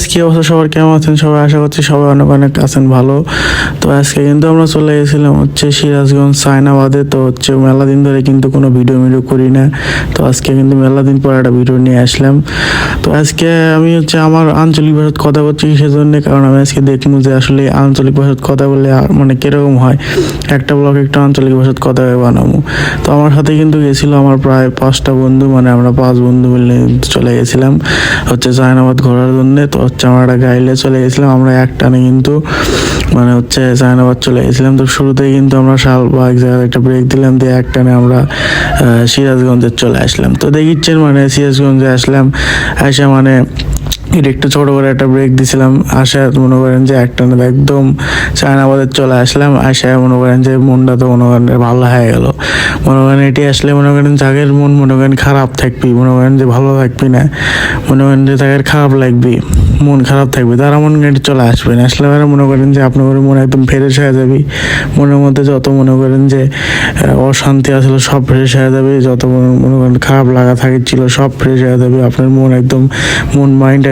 this কি অবস্থা? সবার কেমন আছেন? সবাই আশা করছি সবাই অনেক অনেক আছেন, ভালো। তো আজকে কিন্তু আমরা চলে গেছিলাম হচ্ছে সিরাজগঞ্জ সাইনাবাদে তো হচ্ছে মেলা দিন ধরে কিন্তু কোনো ভিডিও মিডিও করি না। তো আজকে কিন্তু মেলা দিন পর একটা ভিডিও নিয়ে আসলাম। তো আজকে আমি হচ্ছে আমার আঞ্চলিক ভাষাত কথা বলছি সেজন্য, কারণ আমি আজকে দেখব যে আসলে আঞ্চলিক ভাষাত কথা বললে আ- মানে কীরকম হয়। একটা ব্লগ একটা আঞ্চলিক ভাষাত কথা বানাবো। তো আমার সাথে কিন্তু গেছিল আমার প্রায় পাঁচটা বন্ধু মানে আমরা পাঁচ বন্ধু মিলে চলে গেছিলাম হচ্ছে জায়নাবাদ ঘোরার জন্য। তো হচ্ছে আমরা একটা গাইলে চলে গেছিলাম, আমরা একটানে কিন্তু মানে হচ্ছে সায়নাবাদ চলে গেছিলাম। তো শুরুতেই কিন্তু আমরা শাল বা এক জায়গায় একটা ব্রেক দিলাম, দিয়ে একটানে আমরা সিরাজগঞ্জে চলে আসলাম। তো দেখিচ্ছেন মানে সিরাজগঞ্জে আসলাম আসে মানে এটা একটু ছোটো করে একটা ব্রেক দিছিলাম আসা মনে করেন যে একটা না একদম চায়নাবাদের চলে আসলাম আসা মনে করেন যে মনটা তো মনে করেন ভালো হয়ে গেল মনে করেন এটি আসলে মনে করেন যাগের মন মনে করেন খারাপ থাকবি মনে করেন যে ভালো থাকবি না মনে করেন যে তাদের খারাপ লাগবি মন খারাপ থাকবে তারা মনে করেন চলে আসবে না আসলে এবারে মনে করেন যে আপনার মন একদম ফ্রেশ হয়ে যাবে মনের মধ্যে যত মনে করেন যে অশান্তি আসলে সব ফ্রেশ হয়ে যাবে যত মনে- মনে করেন খারাপ লাগা থাকে ছিল সব ফ্রেশ হয়ে যাবে আপনার মন একদম মন মাইন্ড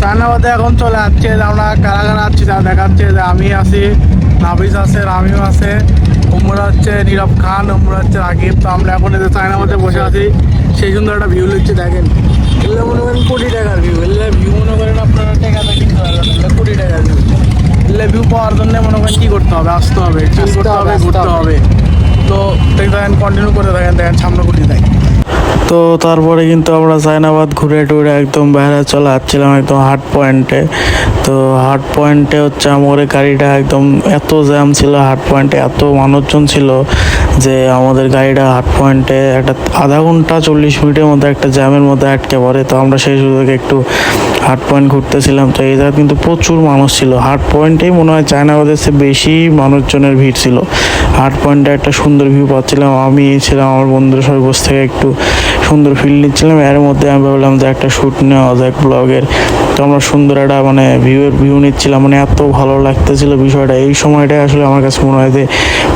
সায়নাবাদে এখন চলে যাচ্ছি যে আমরা কারা কারা আছি তা দেখাচ্ছে যে আমি আছি নাবিজ আছে রামিও আছে উমরা হচ্ছে নীরব খান উমরা হচ্ছে রাকিব। তো আমরা এখন যে সায়নাবাদে বসে আছি সেই সুন্দর একটা ভিউ লিখছি দেখেন। এগুলো মনে করেন কোটি টাকার ভিউ এগুলো ভিউ মনে করেন আপনারা টাকাটা কিনতে পারবেন এগুলো কোটি টাকার ভিউ এগুলো ভিউ পাওয়ার জন্য মনে করেন কী করতে হবে আসতে হবে চিল করতে হবে ঘুরতে হবে। তো দেখেন কন্টিনিউ করতে থাকেন দেখেন সামনে কোটি দেখেন। তো তারপরে কিন্তু আমরা জায়নাবাদ ঘুরে টুরে একদম বাইরে চলে আসছিলাম একদম হার্ট পয়েন্টে তো হার্ট পয়েন্টে হচ্ছে আমার গাড়িটা একদম এত জ্যাম ছিল হার্ট পয়েন্টে এত মানুষজন ছিল যে আমাদের গাড়িটা হার্ট পয়েন্টে একটা আধা ঘণ্টা চল্লিশ মিনিটের মধ্যে একটা জ্যামের মধ্যে আটকে পড়ে। তো আমরা সেই সুযোগে একটু হার্ট পয়েন্ট ঘুরতেছিলাম। তো এই জায়গায় কিন্তু প্রচুর মানুষ ছিল। হার্ট পয়েন্টেই মনে হয় চায়নাবাদের চেয়ে বেশি মানুষজনের ভিড় ছিল। হার্ট পয়েন্টে একটা সুন্দর ভিউ পাচ্ছিলাম। আমি ছিলাম আমার বন্ধুরা সবাই বসে থেকে একটু সুন্দর ফিল নিচ্ছিলাম। এর মধ্যে আমি ভাবলাম যে একটা শ্যুট নেওয়া যায় ব্লগের তো আমরা সুন্দর একটা মানে ভিউয়ের ভিউ নিচ্ছিলাম। মানে এত ভালো লাগতেছিল বিষয়টা। এই সময়টাই আসলে আমার কাছে মনে হয় যে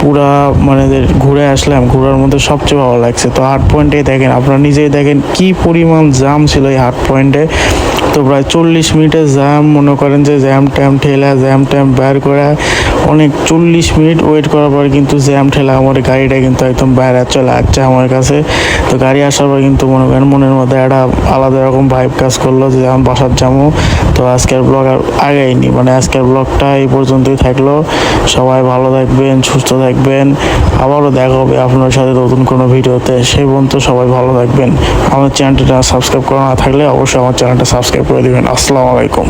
পুরা মানে ঘুরে আসলাম, ঘোরার মধ্যে সবচেয়ে ভালো লাগছে। তো হার্ট পয়েন্টেই দেখেন, আপনারা নিজেই দেখেন কি পরিমাণ জাম ছিল এই হার্ট পয়েন্টে তো প্রায় চল্লিশ মিনিটের জ্যাম, মনে করেন যে জ্যাম ট্যাম ঠেলা, জ্যাম ট্যাম বের করে অনেক চল্লিশ মিনিট ওয়েট করার পর কিন্তু জ্যাম ঠেলা আমার গাড়িটা কিন্তু একদম বাইরে চলে আসছে আমার কাছে। তো গাড়ি আসার পর কিন্তু মনে করেন মনের মধ্যে একটা আলাদা রকম ভাইব কাজ করল যে আমি বাসার যাব। তো আজকের ব্লগ আর আগেইনি মানে আজকের ব্লগটা এই পর্যন্তই থাকল। সবাই ভালো থাকবেন, সুস্থ থাকবেন। আবারও দেখা হবে আপনার সাথে নতুন কোনো ভিডিওতে। সেই পর্যন্ত সবাই ভালো থাকবেন। আমার চ্যানেলটা সাবস্ক্রাইব করা না থাকলে অবশ্যই আমার চ্যানেলটা সাবস্ক্রাইব করে দিবেন। আসসালামু আলাইকুম।